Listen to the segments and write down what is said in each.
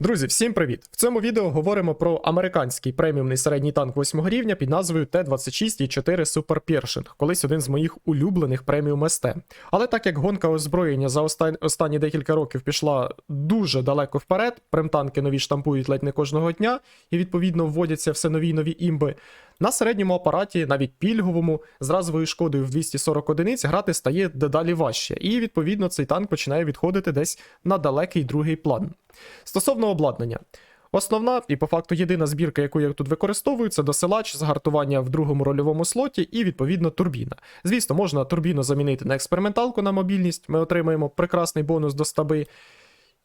Друзі, всім привіт! В цьому відео говоримо про американський преміумний середній танк 8 рівня під назвою Т-26І4 Super Pershing, колись один з моїх улюблених преміум СТ. Але так як гонка озброєння за остан... останні декілька років пішла дуже далеко вперед, премтанки нові штампують ледь не кожного дня, і відповідно вводяться все нові нові імби. На середньому апараті, навіть пільговому, з разовою шкодою в 240 одиниць грати стає дедалі важче, і відповідно цей танк починає відходити десь на далекий другий план. Стосовно обладнання. Основна і по факту єдина збірка, яку я тут використовую, це досилач, згартування в другому рольовому слоті і відповідно турбіна. Звісно, можна турбіну замінити на експерименталку на мобільність. Ми отримаємо прекрасний бонус до стаби.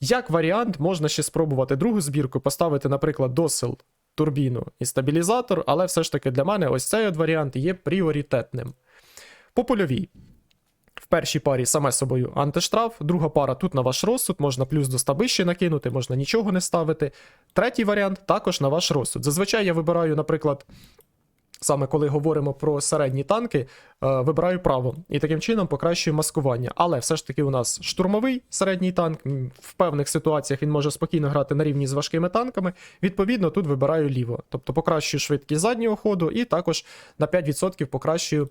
Як варіант, можна ще спробувати другу збірку, поставити, наприклад, досил, турбіну і стабілізатор, але все ж таки для мене ось цей от варіант є пріоритетним. По польовій. В першій парі саме собою антиштраф, друга пара тут на ваш розсуд, можна плюс до стаби ще накинути, можна нічого не ставити. Третій варіант також на ваш розсуд. Зазвичай я вибираю, наприклад, саме коли говоримо про середні танки, е, вибираю право і таким чином покращую маскування. Але все ж таки у нас штурмовий середній танк. В певних ситуаціях він може спокійно грати на рівні з важкими танками. Відповідно, тут вибираю ліво. Тобто покращую швидкість заднього ходу і також на 5% покращую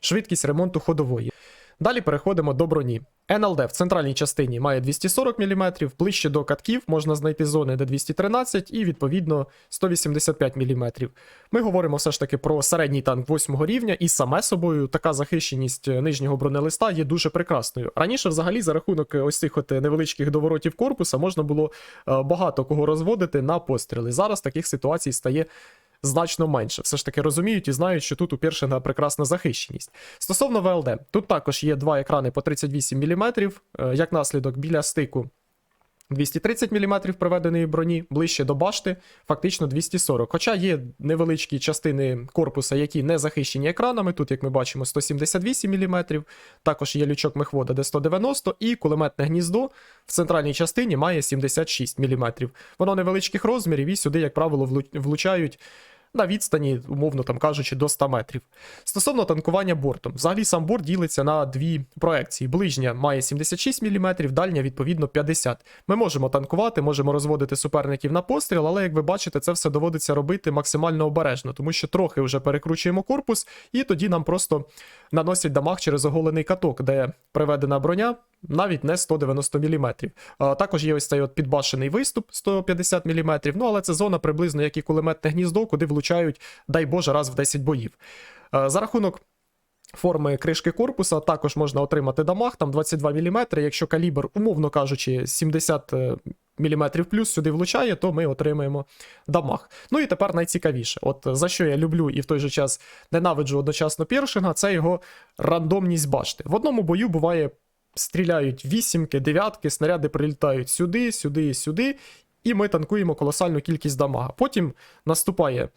швидкість ремонту ходової. Далі переходимо до броні. НЛД в центральній частині має 240 мм, ближче до катків можна знайти зони, де 213 і відповідно 185 мм. Ми говоримо все ж таки про середній танк 8 рівня, і саме собою така захищеність е, нижнього бронелиста є дуже прекрасною. Раніше, взагалі, за рахунок е, ось цих от е, невеличких доворотів корпуса можна було багато кого розводити на постріли. Зараз таких ситуацій стає значно менше. Все ж таки розуміють і знають, що тут у Першинга прекрасна захищеність. Стосовно ВЛД, тут також є два екрани по 38 мм, як наслідок біля стику. 230 мм приведеної броні, ближче до башти, фактично 240. Хоча є невеличкі частини корпуса, які не захищені екранами. Тут, як ми бачимо, 178 мм, також є лючок мехвода, де 190, і кулеметне гніздо в центральній частині має 76 мм. Воно невеличких розмірів, і сюди, як правило, влу- влучають на відстані, умовно там кажучи, до 100 метрів. Стосовно танкування бортом, взагалі сам борт ділиться на дві проекції. Ближня має 76 мм, дальня, відповідно, 50. Ми можемо танкувати, можемо розводити суперників на постріл, але як ви бачите, це все доводиться робити максимально обережно, тому що трохи вже перекручуємо корпус, і тоді нам просто наносять дамаг через оголений каток, де приведена броня. Навіть не 190 мм. Також є ось цей от підбашений виступ 150 мм, ну але це зона приблизно як і кулеметне гніздо, куди влучають, дай Боже, раз в 10 боїв. За рахунок форми кришки корпуса також можна отримати дамаг, там 22 мм. Якщо калібр, умовно кажучи, 70 мм плюс сюди влучає, то ми отримаємо дамаг. Ну і тепер найцікавіше. От за що я люблю і в той же час ненавиджу одночасно Першинга, це його рандомність башти. В одному бою буває стріляють вісімки, дев'ятки, снаряди прилітають сюди, сюди, сюди, і ми танкуємо колосальну кількість дамага. Потім наступає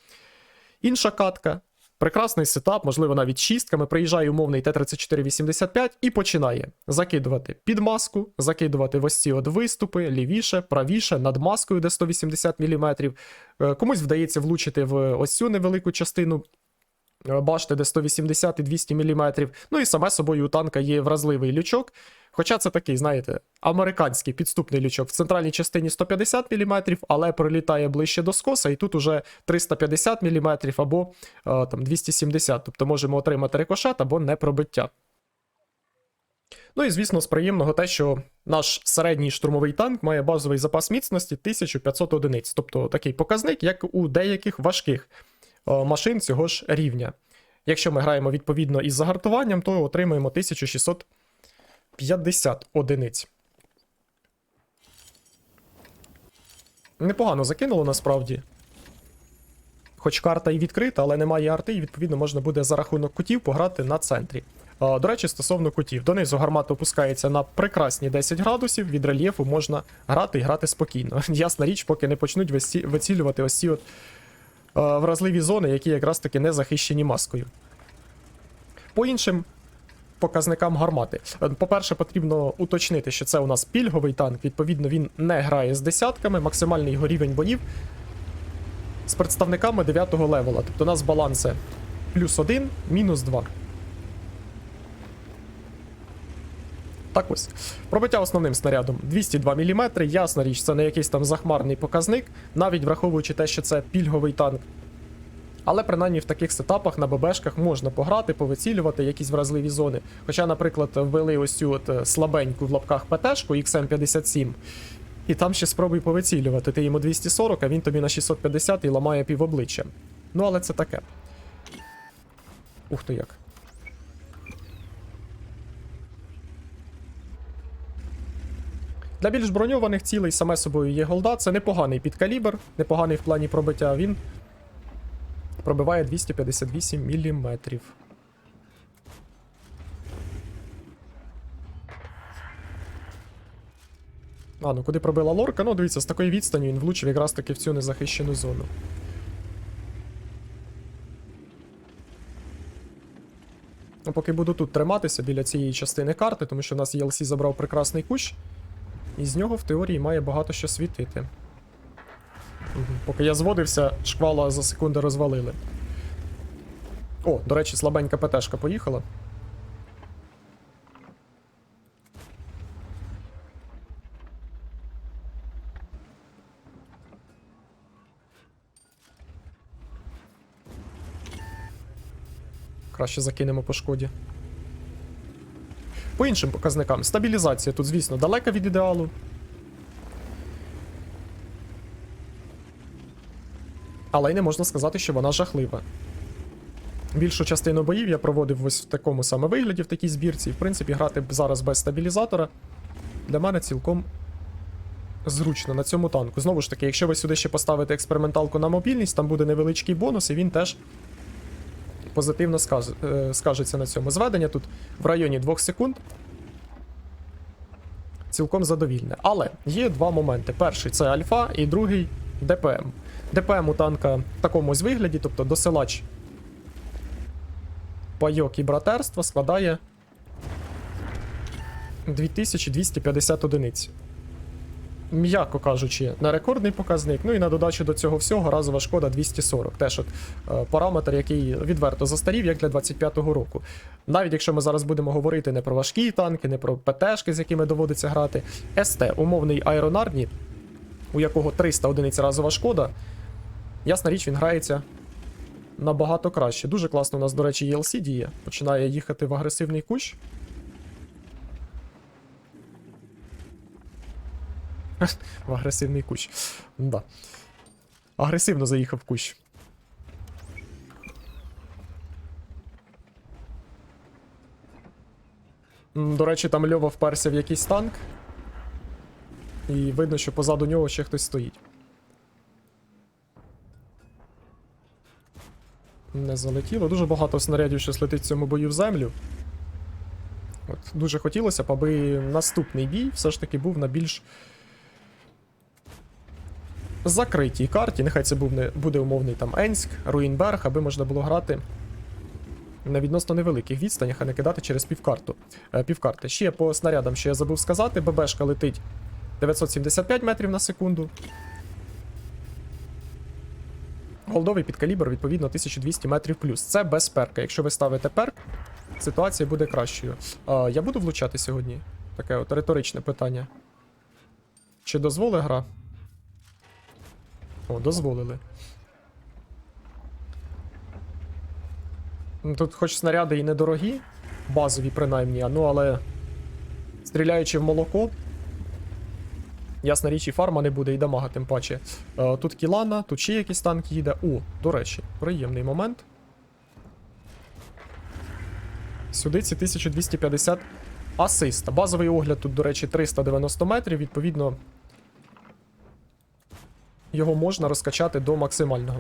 інша катка. Прекрасний сетап, можливо, навіть шістками. Приїжджає умовний Т-34-85 і починає закидувати під маску, закидувати в ось ці от виступи, лівіше, правіше, над маскою, де 180 мм. Комусь вдається влучити в ось цю невелику частину е, башти, де 180 і 200 мм. Ну і саме собою у танка є вразливий лючок. Хоча це такий, знаєте, американський підступний лючок. В центральній частині 150 мм, але пролітає ближче до скоса, і тут уже 350 мм або е, там 270. Тобто можемо отримати рикошет або непробиття. Ну і звісно, з приємного те, що наш середній штурмовий танк має базовий запас міцності 1500 одиниць, тобто такий показник, як у деяких важких е, машин цього ж рівня. Якщо ми граємо відповідно із загартуванням, то отримаємо 1650 одиниць. Непогано закинуло насправді. Хоч карта і відкрита, але немає арти, і відповідно можна буде за рахунок кутів пограти на центрі. До речі, стосовно кутів, донизу гармата опускається на прекрасні 10 градусів, від рельєфу можна грати і грати спокійно. Ясна річ, поки не почнуть вицілювати ось ці от е, вразливі зони, які якраз таки не захищені маскою. По іншим показникам гармати. Е, По-перше, потрібно уточнити, що це у нас пільговий танк, відповідно, він не грає з десятками, максимальний його рівень боїв з представниками 9 левела. Тобто у нас баланси плюс 1, мінус 2. Так ось. Пробиття основним снарядом 202 мм. Ясна річ, це не якийсь там захмарний показник, навіть враховуючи те, що це пільговий танк. Але принаймні в таких сетапах на ББшках можна пограти, повицілювати якісь вразливі зони. Хоча, наприклад, ввели ось цю от е, слабеньку в лапках ПТшку XM57, і там ще спробуй повицілювати. Ти йому 240, а він тобі на 650 і ламає пів обличчя. Ну, але це таке. Ух ти як. Для більш броньованих цілей саме собою є голда. Це непоганий підкалібр, непоганий в плані пробиття. Він пробиває 258 мм. А, ну куди пробила лорка? Ну, дивіться, з такої відстані він влучив якраз таки в цю незахищену зону. Ну, поки буду тут триматися біля цієї частини карти, тому що в нас ELC забрав прекрасний кущ, і з нього в теорії має багато що світити. Поки я зводився, шквала за секунди розвалили. О, до речі, слабенька ПТшка поїхала. Краще закинемо по шкоді. По іншим показникам, стабілізація тут, звісно, далека від ідеалу. Але й не можна сказати, що вона жахлива. Більшу частину боїв я проводив ось в такому саме вигляді, в такій збірці. І, в принципі, грати зараз без стабілізатора для мене цілком зручно на цьому танку. Знову ж таки, якщо ви сюди ще поставите експерименталку на мобільність, там буде невеличкий бонус, і він теж позитивно сказ... е, скажеться на цьому. Зведення тут в районі 2 секунд. Цілком задовільне. Але є два моменти: перший це альфа, і другий ДПМ. ДПМ у танка в такому ось вигляді, тобто досилач пайок і братерства складає 2250 одиниць. М'яко кажучи, на рекордний показник. Ну і на додачу до цього всього разова шкода 240. Теж от е, параметр, який відверто застарів, як для 25-го року. Навіть якщо ми зараз будемо говорити не про важкі танки, не про ПТшки, з якими доводиться грати. СТ, умовний аеронарні, у якого 300 одиниць разова шкода. Ясна річ, він грається набагато краще. Дуже класно у нас, до речі, ELC діє. Починає їхати в агресивний кущ. В агресивний кущ. Да. Агресивно заїхав кущ. До речі, там Льова вперся в якийсь танк. І видно, що позаду нього ще хтось стоїть. Не залетіло. Дуже багато снарядів щось летить в цьому бою в землю. От, Дуже хотілося б, аби наступний бій все ж таки був на більш закритій карті. Нехай це буде умовний там Енськ, Руїнберг, аби можна було грати на відносно невеликих відстанях, а не кидати через півкарту. Е, півкарти. Ще по снарядам, що я забув сказати, ББшка летить 975 метрів на секунду. Голдовий підкалібр, відповідно, 1200 метрів плюс. Це без перка. Якщо ви ставите перк, ситуація буде кращою. А, я буду влучати сьогодні? Таке от риторичне питання. Чи дозволить гра? О, дозволили. Ну, Тут хоч снаряди і недорогі, базові принаймні, ну але стріляючи в молоко, ясна річ, і фарма не буде, і дамага тим паче. Е, тут кілана, тут ще якийсь танк їде. О, до речі, приємний момент. Сюди ці 1250 асиста. Базовий огляд тут, до речі, 390 метрів, відповідно. Його можна розкачати до максимального.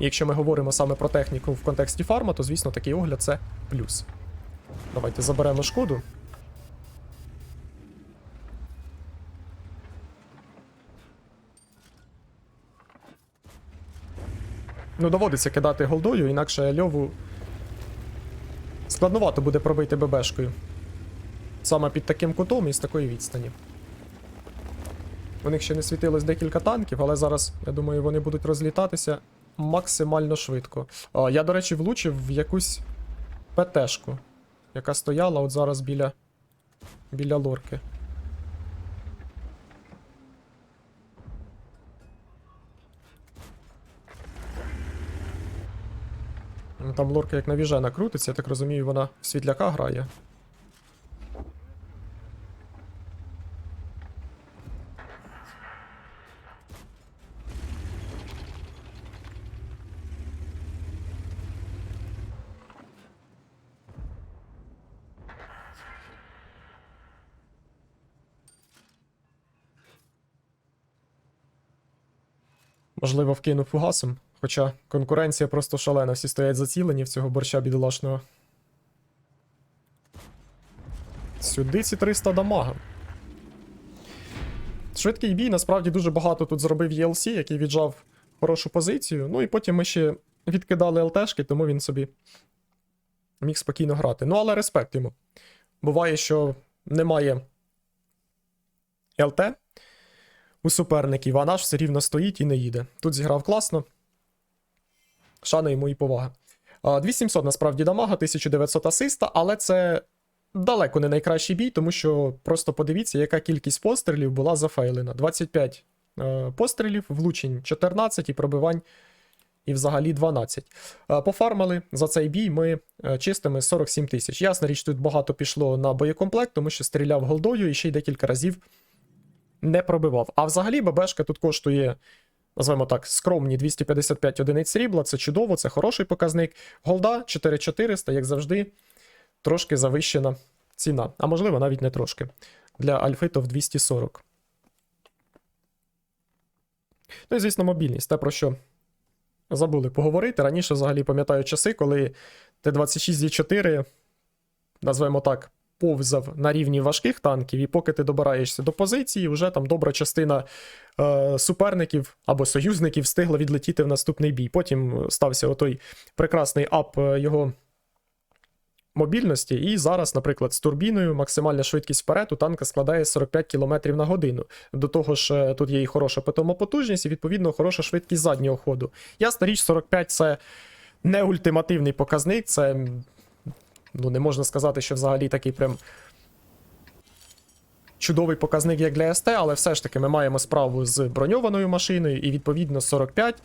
Якщо ми говоримо саме про техніку в контексті фарма, то, звісно, такий огляд це плюс. Давайте заберемо шкоду. Ну, доводиться кидати голдою, інакше льову складновато буде пробити ББшкою. Саме під таким кутом і з такої відстані. У них ще не світилось декілька танків, але зараз, я думаю, вони будуть розлітатися максимально швидко. А, я, до речі, влучив в якусь ПТшку. яка стояла от зараз біля, біля лорки. Ну, Там лорка як навіжена крутиться, я так розумію, вона в світляка грає. Можливо, вкинув фугасом, хоча конкуренція просто шалена, всі стоять зацілені в цього борща бідолашного. Сюди ці 300 дамага. Швидкий бій, насправді дуже багато тут зробив ELC, який віджав хорошу позицію. Ну і потім ми ще відкидали ЛТшки, тому він собі міг спокійно грати. Ну, але респект йому. Буває, що немає ЛТ у суперників, а наш все рівно стоїть і не їде. Тут зіграв класно. Шана йому і повага. А, 2700 насправді дамага, 1900 асиста, але це далеко не найкращий бій, тому що просто подивіться, яка кількість пострілів була зафейлена. 25 е, пострілів, влучень 14 і пробивань і взагалі 12. Е, Пофармили за цей бій ми е, чистими 47 тисяч. Ясна річ, тут багато пішло на боєкомплект, тому що стріляв голдою і ще й декілька разів не пробивав. А взагалі ББшка тут коштує, назвемо так, скромні 255 одиниць срібла. Це чудово, це хороший показник. Голда 4400, як завжди, трошки завищена ціна. А можливо, навіть не трошки. Для Альфи то в 240. Ну і, звісно, мобільність. Те, про що забули поговорити. Раніше, взагалі, пам'ятаю часи, коли Т-26З4, назвемо так, повзав на рівні важких танків, і поки ти добираєшся до позиції, вже там добра частина е, суперників або союзників встигла відлетіти в наступний бій. Потім стався отой прекрасний ап е, його мобільності, і зараз, наприклад, з турбіною максимальна швидкість вперед у танка складає 45 км на годину. До того ж, е, тут є і хороша питома потужність, і відповідно хороша швидкість заднього ходу. Ясна річ, 45 це не ультимативний показник, це ну, не можна сказати, що взагалі такий прям. Чудовий показник як для СТ, але все ж таки ми маємо справу з броньованою машиною, і відповідно 45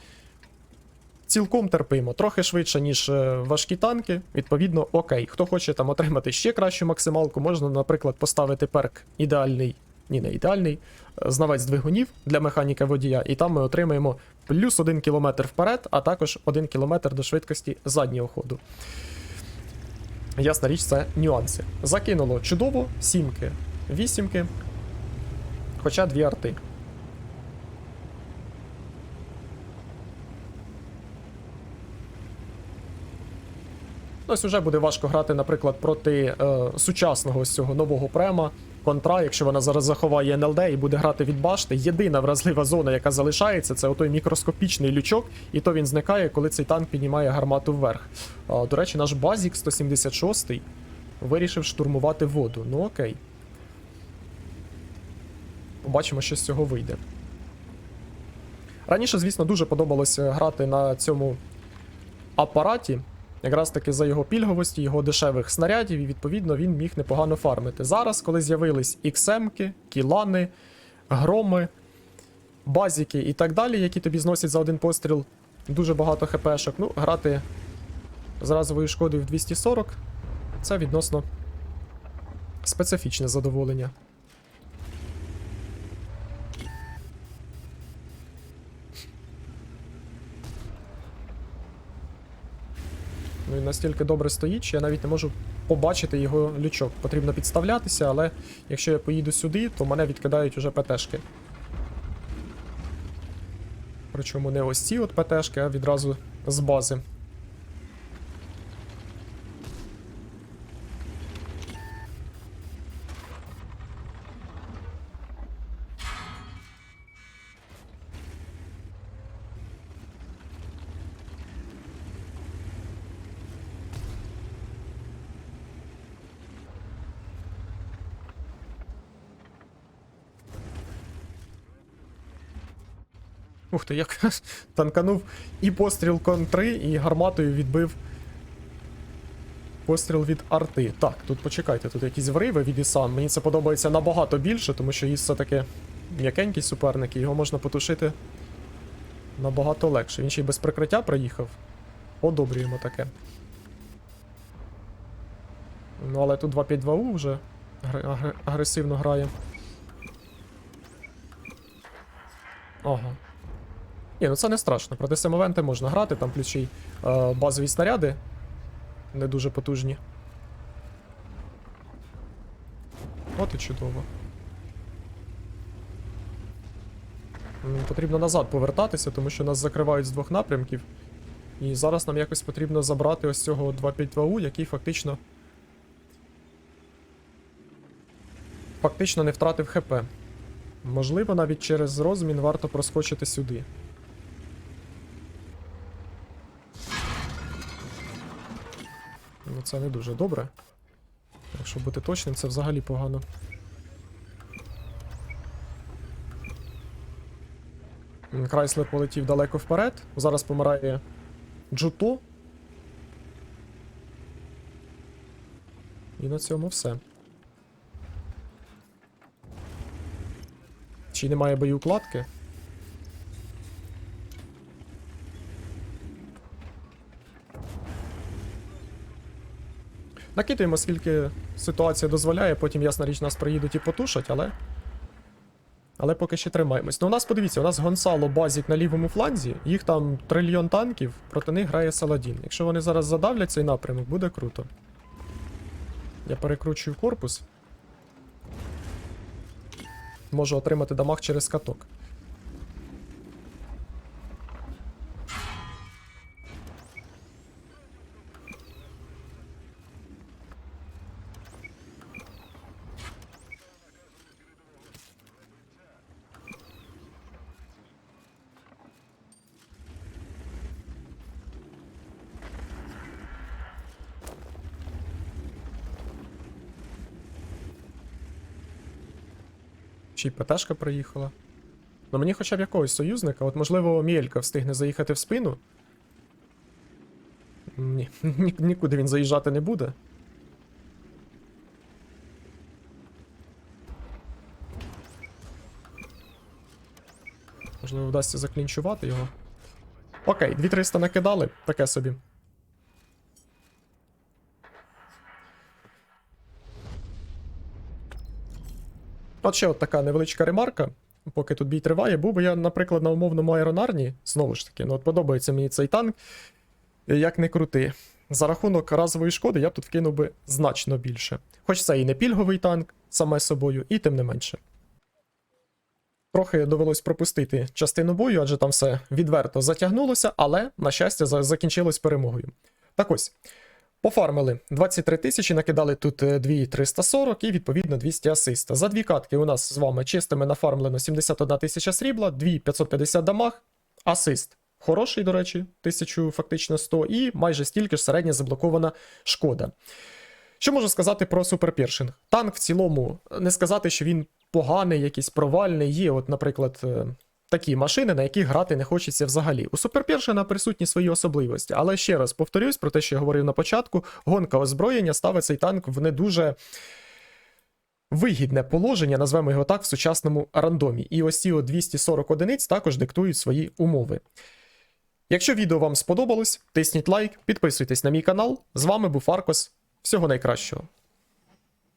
цілком терпимо. Трохи швидше, ніж е, важкі танки. Відповідно, окей. Хто хоче там отримати ще кращу максималку, можна, наприклад, поставити перк ідеальний, ні, не ідеальний, е, знавець двигунів для механіка водія, і там ми отримаємо плюс 1 км вперед, а також 1 км до швидкості заднього ходу. Ясна річ, це нюанси. Закинуло чудово, сімки, вісімки, хоча дві арти. Ось уже буде важко грати, наприклад, проти е, сучасного ось цього нового према. Контра, якщо вона зараз заховає НЛД і буде грати від башти. Єдина вразлива зона, яка залишається, це отой мікроскопічний лючок, і то він зникає, коли цей танк піднімає гармату вверх. А, до речі, наш базік 176 вирішив штурмувати воду. Ну окей. Побачимо, що з цього вийде. Раніше, звісно, дуже подобалося грати на цьому апараті. Якраз таки за його пільговості, його дешевих снарядів, і відповідно він міг непогано фармити. Зараз, коли з'явились XM-ки, кілани, громи, базіки і так далі, які тобі зносять за один постріл дуже багато хпшок, ну, грати з разовою шкодою в 240 це відносно специфічне задоволення. Він настільки добре стоїть, що я навіть не можу побачити його лючок. Потрібно підставлятися, але якщо я поїду сюди, то мене відкидають уже ПТшки. Причому не ось ці от ПТшки, а відразу з бази. Ти, як танканув і постріл контри, і гарматою відбив постріл від арти. Так, тут почекайте, тут якісь вриви від Іса. Мені це подобається набагато більше, тому що Іс все-таки м'якенький суперник, і його можна потушити набагато легше. Він ще й без прикриття проїхав. Одобрюємо таке. Ну, але тут 252У вже агр- агр- агресивно грає. Ага. Ні, ну це не страшно. Проти семовенти можна грати, там й е, базові снаряди. Не дуже потужні. От і чудово. Потрібно назад повертатися, тому що нас закривають з двох напрямків. І зараз нам якось потрібно забрати ось цього 252У, який фактично. Фактично не втратив ХП. Можливо, навіть через розмін варто проскочити сюди. Це не дуже добре. Якщо бути точним, це взагалі погано. Крайслер полетів далеко вперед. Зараз помирає Джуто. І на цьому все. Чи немає боєукладки? Накидуємо, скільки ситуація дозволяє, потім, ясна річ, нас приїдуть і потушать, але. Але поки ще тримаємось. Ну, у нас, подивіться, у нас Гонсало базік на лівому фланзі, їх там трильйон танків, проти них грає Саладін. Якщо вони зараз задавлять цей напрямок, буде круто. Я перекручую корпус. Можу отримати дамаг через каток. Ще й ПТшка приїхала. Ну мені хоча б якогось союзника, от можливо, Мєлька встигне заїхати в спину. Ні, ні, нікуди він заїжджати не буде. Можливо, вдасться заклінчувати його. Окей, 2300 накидали, таке собі. От ще от така невеличка ремарка, поки тут бій триває, був би я, наприклад, на умовному аеронарні, знову ж таки, ну от подобається мені цей танк, як не крути. За рахунок разової шкоди я б тут вкинув би значно більше. Хоч це і не пільговий танк, саме собою, і тим не менше. Трохи довелось пропустити частину бою, адже там все відверто затягнулося, але, на щастя, закінчилось перемогою. Так ось. Пофармили 23 тисячі, накидали тут е, 2340 і відповідно 200 асиста. За дві катки у нас з вами чистими нафармлено 71 тисяча срібла, 2550 дамаг, асист. Хороший, до речі, 1000 фактично 100, і майже стільки ж середня заблокована шкода. Що можу сказати про суперпершинг? Танк в цілому, не сказати, що він поганий, якийсь провальний. Є, от, наприклад, е, такі машини, на яких грати не хочеться взагалі. У суперпершина присутні свої особливості, але ще раз повторюсь про те, що я говорив на початку: гонка озброєння ставить цей танк в не дуже. Вигідне положення, назвемо його так, в сучасному рандомі. І ось ці 240 одиниць також диктують свої умови. Якщо відео вам сподобалось, тисніть лайк, підписуйтесь на мій канал. З вами був Аркос. Всього найкращого.